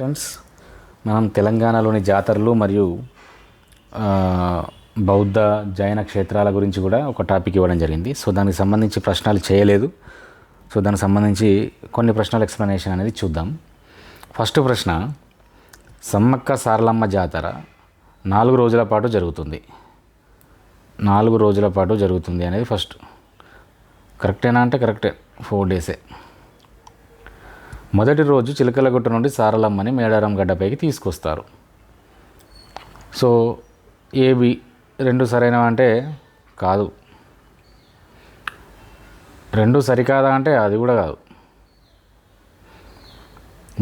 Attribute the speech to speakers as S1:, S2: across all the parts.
S1: Friends మనం తెలంగాణలోని జాతరలు మరియు బౌద్ధ జైన క్షేత్రాల గురించి కూడా ఒక టాపిక్ ఇవ్వడం జరిగింది. సో దానికి సంబంధించి ప్రశ్నలు చేయలేదు. సో దానికి సంబంధించి కొన్ని ప్రశ్నల ఎక్స్ప్లెనేషన్ అనేది చూద్దాం. ఫస్ట్ ప్రశ్న సమ్మక్క సారలమ్మ జాతర నాలుగు రోజుల పాటు జరుగుతుంది. నాలుగు రోజుల పాటు జరుగుతుంది అనేది ఫస్ట్. కరెక్టేనా అంటే కరెక్టే ఫోర్ డేసే. మొదటి రోజు చిలకలగుట్ట నుండి సారలమ్మని మేడారం గడ్డపైకి తీసుకొస్తారు. సో ఏబి రెండు సరైనవి అంటే కాదు. రెండు సరికాదా అంటే అది కూడా కాదు.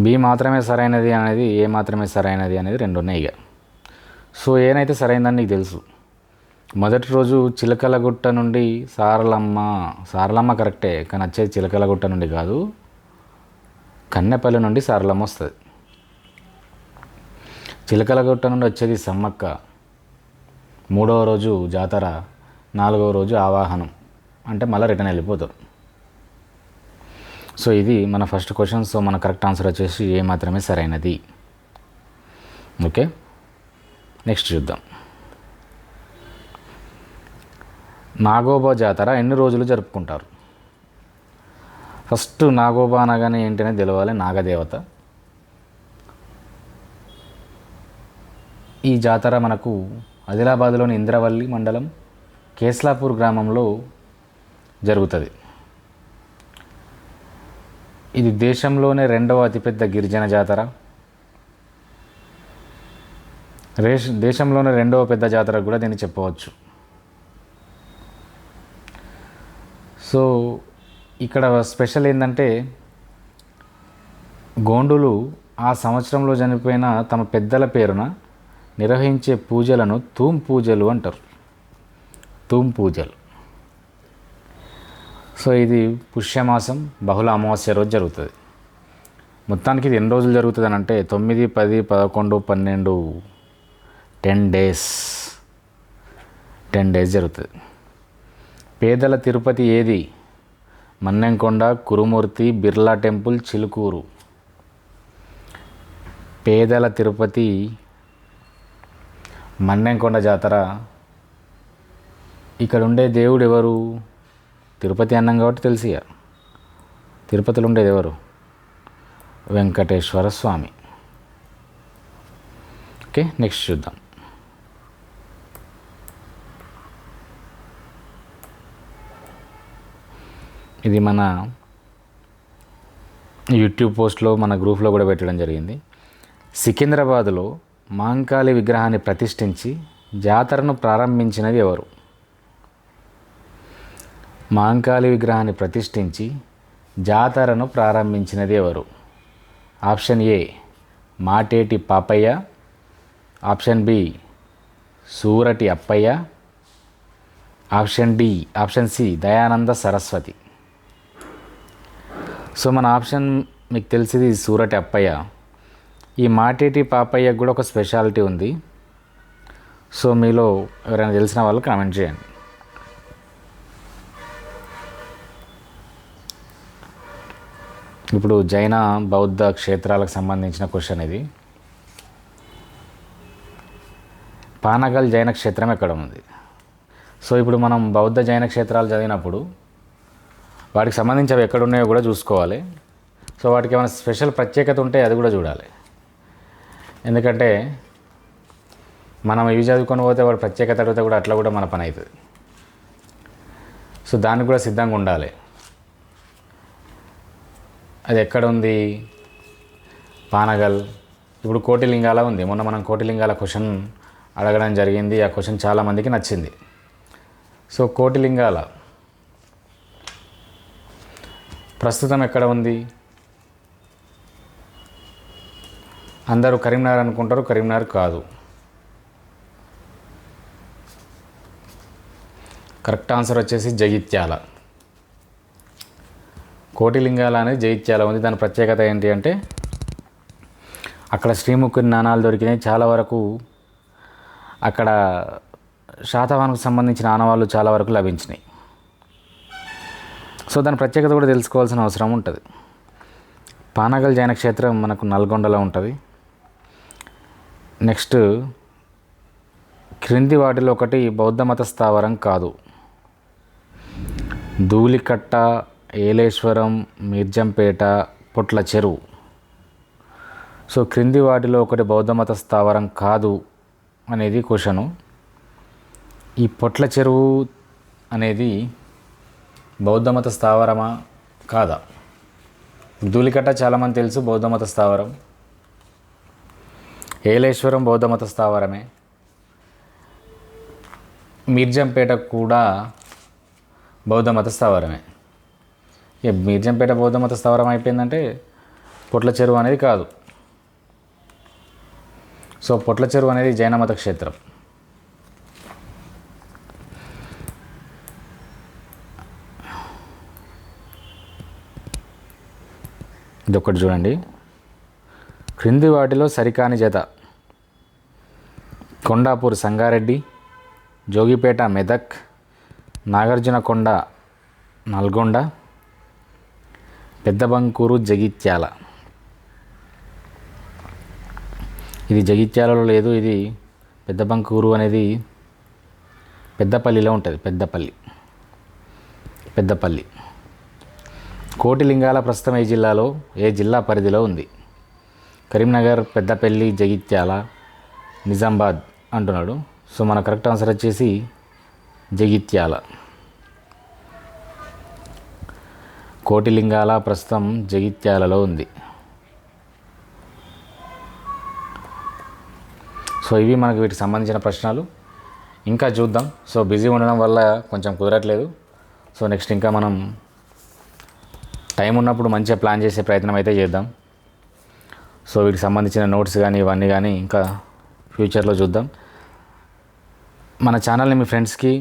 S1: బి మాత్రమే సరైనది అనేది ఏ మాత్రమే సరైనది అనేది రెండు ఉన్నాయి ఇక. సో ఏనైతే సరైనదని నీకు తెలుసు. మొదటి రోజు చిలకలగుట్ట నుండి సారలమ్మ సారలమ్మ కరెక్టే కానీ వచ్చేది చిలకలగుట్ట నుండి కాదు. కన్నెపల్లి నుండి సారలమ్మ వస్తుంది. చిలకలగుట్ట నుండి వచ్చేది సమ్మక్క. మూడవ రోజు జాతర నాలుగవ రోజు ఆవాహనం. అంటే మళ్ళీ రిటర్న్ వెళ్ళిపోతాం. సో ఇది మన ఫస్ట్ క్వశ్చన్ సో మన కరెక్ట్ ఆన్సర్ వచ్చేసి ఏ మాత్రమే సరైనది. ఓకే? నెక్స్ట్ చూద్దాం. నాగోబా జాతర ఎన్ని రోజులు జరుపుకుంటారు? ఫస్ట్ నాగోబా అనగానే ఏంటనే తెలవాలి నాగదేవత. ఈ జాతర మనకు ఆదిలాబాద్లోని ఇంద్రవల్లి మండలం కేస్లాపూర్ గ్రామంలో జరుగుతుంది. ఇది దేశంలోనే రెండవ అతిపెద్ద గిరిజన జాతర. రేష్ దేశంలోనే రెండవ పెద్ద జాతర కూడా దీన్ని చెప్పవచ్చు. సో ఇక్కడ స్పెషల్ ఏంటంటే గోండులు ఆ సంవత్సరంలో చనిపోయిన తమ పెద్దల పేరున నిర్వహించే పూజలను తూమ్ పూజలు అంటారు. తూమ్ పూజలు. సో ఇది పుష్యమాసం బహుళ అమావాస్య రోజు జరుగుతుంది. మొత్తానికి ఇది ఎన్ని రోజులు జరుగుతుంది అని అంటే తొమ్మిది పది పదకొండు పన్నెండు టెన్ డేస్. టెన్ డేస్ జరుగుతుంది. పేదల తిరుపతి ఏది? మన్నెంకొండ కురుమూర్తి బిర్లా టెంపుల్ చిలుకూరు. పేదల తిరుపతి మన్నెంకొండ జాతర. ఇక్కడ ఉండే దేవుడు ఎవరు తిరుపతి అన్నం కాబట్టి తెలిసి తిరుపతిలో ఉండేది ఎవరు? వెంకటేశ్వర స్వామి. ఓకే నెక్స్ట్ చూద్దాం. ఇది మన యూట్యూబ్ పోస్ట్లో మన గ్రూప్లో కూడా పెట్టడం జరిగింది. సికింద్రాబాద్లో మాంకాళి విగ్రహాన్ని ప్రతిష్ఠించి జాతరను ప్రారంభించినది ఎవరు? మాంకాళి విగ్రహాన్ని ప్రతిష్ఠించి జాతరను ప్రారంభించినది ఎవరు? Option A Mateti Papaiah. Option B Surati Appaiah. Option D option C Dayananda Saraswati. So మన ఆప్షన్ మీకు తెలిసింది సూరటి అప్పయ్య. ఈ మాటేటి పాపయ్యకు కూడా ఒక స్పెషాలిటీ ఉంది. సో మీలో ఎవరైనా తెలిసిన వాళ్ళు కామెంట్ చేయండి. ఇప్పుడు జైన బౌద్ధ క్షేత్రాలకు సంబంధించిన క్వశ్చన్ ఇది. పానగల్ జైన క్షేత్రం ఎక్కడ ఉంది? సో ఇప్పుడు మనం బౌద్ధ జైన క్షేత్రాలు చదివినప్పుడు వాటికి సంబంధించి అవి ఎక్కడ ఉన్నాయో కూడా చూసుకోవాలి. సో వాటికి ఏమైనా స్పెషల్ ప్రత్యేకత ఉంటే అది కూడా చూడాలి. ఎందుకంటే మనం ఇవి చదువుకొని పోతే వాడు ప్రత్యేకత అడిగితే కూడా అట్లా కూడా మన పని అవుతుంది. సో దానికి కూడా సిద్ధంగా ఉండాలి. అది ఎక్కడ ఉంది? పానగల్. ఇప్పుడు కోటిలింగాల ఉంది. మొన్న మనం కోటిలింగాల క్వశ్చన్ అడగడం జరిగింది. ఆ క్వశ్చన్ చాలామందికి నచ్చింది. సో కోటిలింగాల ప్రస్తుతం ఎక్కడ ఉంది? అందరూ కరీంనగర్ అనుకుంటారు కరీంనగర్ కాదు. కరెక్ట్ ఆన్సర్ వచ్చేసి జగిత్యాల. కోటిలింగాల అనేది జగిత్యాల ఉంది. దాని ప్రత్యేకత ఏంటి అంటే అక్కడ శ్రీముఖుని నాణాలు దొరికినాయి. చాలా వరకు అక్కడ శాతవానికి సంబంధించిన ఆనవాళ్ళు చాలా వరకు లభించినాయి. సో దాని ప్రత్యేకత కూడా తెలుసుకోవాల్సిన అవసరం ఉంటుంది. పానగల్ జైన క్షేత్రం మనకు నల్గొండలో ఉంటుంది. నెక్స్ట్ క్రింది వాటిలో ఒకటి బౌద్ధ మత స్థావరం కాదు. ధూళికట్ట ఏలేశ్వరం మీర్జంపేట పొట్ల చెరువు. సో క్రింది వాటిలో ఒకటి బౌద్ధ మత స్థావరం కాదు అనేది క్వశ్చను. ఈ పొట్ల చెరువు అనేది బౌద్ధమత స్థావరమా? కాదా. ధూళికట్ట చాలామంది తెలుసు బౌద్ధమత స్థావరం. ఏలేశ్వరం బౌద్ధమత స్థావరమే. మీర్జంపేట కూడా బౌద్ధమత స్థావరమే. ఇక మీర్జంపేట బౌద్ధమత స్థావరం అయిపోయిందంటే పొట్ల చెరువు అనేది కాదు. సో పొట్ల చెరువు అనేది జైన మత ఇది ఒకటి చూడండి. క్రింది వాటిలో సరికాని జత. కొండాపూర్ సంగారెడ్డి జోగిపేట మెదక్ నాగార్జునకొండ నల్గొండ పెద్దబంకూరు జగిత్యాల. ఇది జగిత్యాలలో లేదు ఇది పెద్దబంకూరు అనేది పెద్దపల్లిలో ఉంటుంది పెద్దపల్లి. పెద్దపల్లి. కోటిలింగాల ప్రస్తుతం ఏ జిల్లాలో ఏ జిల్లా పరిధిలో ఉంది? కరీంనగర్ పెద్దపల్లి జగిత్యాల నిజామాబాద్ అంటున్నాడు. సో మన కరెక్ట్ ఆన్సర్ వచ్చేసి జగిత్యాల. కోటిలింగాల ప్రస్తుతం జగిత్యాలలో ఉంది. సో ఇవి మనకు వీటికి సంబంధించిన ప్రశ్నలు. ఇంకా చూద్దాం. సో బిజీ ఉండడం వల్ల కొంచెం కుదరట్లేదు. సో నెక్స్ట్ ఇంకా మనం టైం ఉన్నప్పుడు మంచిగా ప్లాన్ చేసే ప్రయత్నం అయితే చేద్దాం. సో వీటికి సంబంధించిన నోట్స్ కానీ ఇవన్నీ కానీ ఇంకా ఫ్యూచర్లో చూద్దాం. మన ఛానల్ని మీ ఫ్రెండ్స్కి